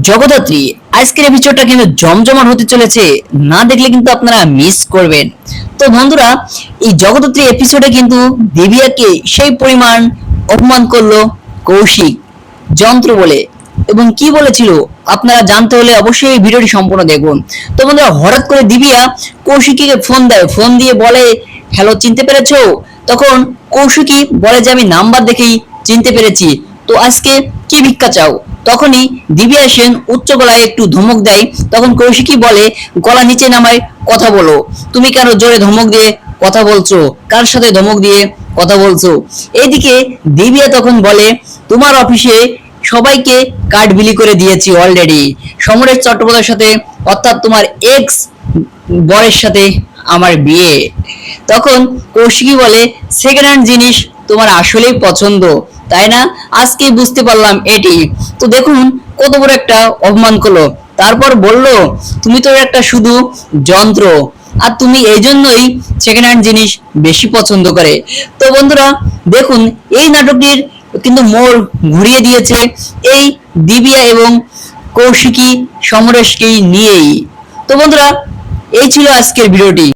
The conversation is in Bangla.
জগদ্ধাত্রী আজকের এপিসোডটা কিন্তু জমজমাট হতে চলেছে। না দেখলে কিন্তু আপনারা মিস করবেন। তো বন্ধুরা, এই জগদ্ধাত্রী এপিসোডে কিন্তু দিবিয়াকে সেই পরিমাণ অপমান করল কৌশিক, যন্ত্র বলে। এবং কি বলেছিল, আপনারা জানতে হলে অবশ্যই ভিডিওটি সম্পূর্ণ দেখুন। তো বন্ধুরা, হঠাৎ করে দিবিয়া কৌশিকীকে ফোন দেয়। ফোন দিয়ে বলে হ্যালো চিনতে পেরেছ? তখন কৌশিকী বলে যে, আমি নাম্বার দেখেই চিনতে পেরেছি। তো আজকে কি ভিক্ষা চাও? তখনই দিবিয়া সেন উচ্চ গলায় একটু ধমক দেয়। তখন কৌশিকী বলে, গলা নিচে নামায়, কথা বলো। তুমি কেন জোরে ধমক দিয়ে কথা বলছো? কার সাথে ধমক দিয়ে কথা বলছো? এইদিকে দিবিয়া তখন বলে, তোমার অফিসে সবাইকে কার্ড বিলি করে দিয়েছি অলরেডি সমরেশ চট্টোপাধ্যায়ের সাথে, অর্থাৎ তোমার এক্স বরের সাথে আমার বিয়ে। তখন কৌশিকী বলে সেকেন্ড হ্যান্ড জিনিস তোমার আসলেই পছন্দ, তাই না? আজকে বুঝতে পারলাম এটি। তো দেখুন, কত বড় একটা অপমান করল। তারপর বলল, তুমি তো একটা শুধু যন্ত্র, আর তুমি এই জন্যই সেকেন্ড হ্যান্ড জিনিস বেশি পছন্দ করে। তো বন্ধুরা, দেখুন, এই নাটকটির কিন্তু মোড় ঘুরিয়ে দিয়েছে এই দিবিয়া এবং কৌশিকী সমরেশকেই নিয়েই। তো বন্ধুরা, এই ছিল আজকের ভিডিওটি।